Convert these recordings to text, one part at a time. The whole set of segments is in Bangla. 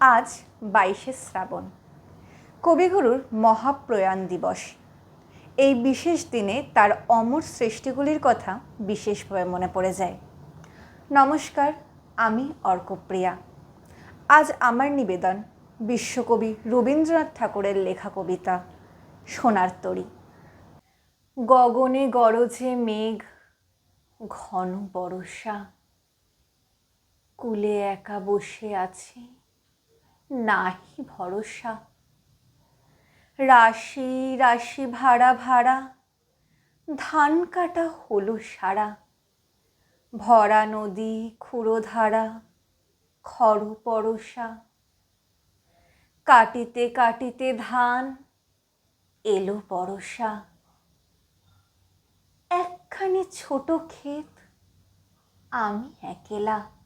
আজ বাইশে শ্রাবণ। কবিগুরুর মহাপ্রয়াণ দিবস। এই বিশেষ দিনে তার অমর সৃষ্টিগুলির কথা বিশেষভাবে মনে পড়ে যায়। নমস্কার, আমি অর্কপ্রিয়া। আজ আমার নিবেদন বিশ্বকবি রবীন্দ্রনাথ ঠাকুরের লেখা কবিতা, সোনার তরী। গগনে গরজে মেঘ, ঘন বরষা। কুলে একা বসে আছি। নাহি ভরসা। রাশি রাশি ভাড়া ভাড়া, ধান কাটা হলো সারা। ভরা নদী, ক্ষুরোধারা খর পরশা কাটিতে কাটিতে ধান এলো পরশা একখানি ছোট ক্ষেত আমি একেলা।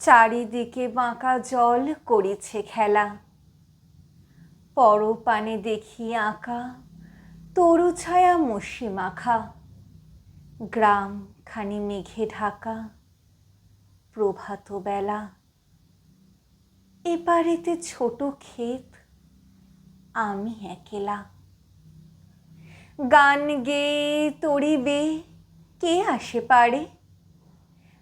চারিদিকে বাঁকা জল করেছে খেলা। পরপানে দেখি আঁকা, তরু ছায়া মসি মাখা। গ্রাম খানি মেঘে ঢাকা, প্রভাত বেলা। এপারেতে ছোট ক্ষেত, আমি একেলা। গান গেয়ে তরিবে, কে আসে পারে?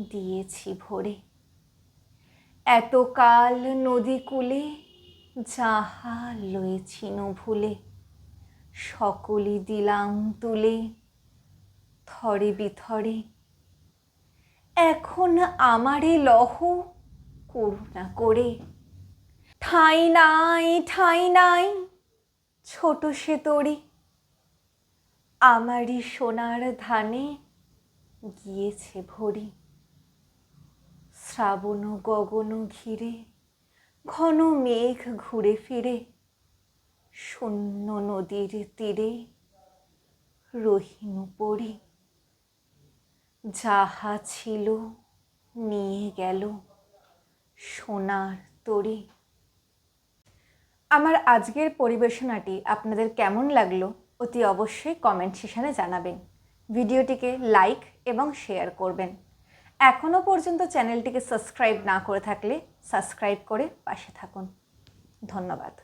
দিয়েছি ভরে। এতকাল নদী কূলে যাহা লয়েছিন ভুলে, সকলই দিলাম তুলে থরে বিথরে। এখন আমারে লহ করুণা করে। ঠাঁই নাই ঠাঁই নাই ছোট সে তরি। আমারই সোনার ধানে গিয়েছে ভরি। শ্রাবণ গগন ঘিরে, ঘন মেঘ ঘুরে ফিরে, শূন্য নদীর তীরে রহিনু পড়ি। যাহা ছিল নিয়ে গেল সোনার তরি আমার আজকের পরিবেশনাটি আপনাদের কেমন লাগল অতি অবশ্যই কমেন্ট সেশনে জানাবেন। ভিডিওটিকে লাইক এবং শেয়ার করবেন। এখনও পর্যন্ত চ্যানেলটিকে সাবস্ক্রাইব না করে থাকলে সাবস্ক্রাইব করে পাশে থাকুন। ধন্যবাদ।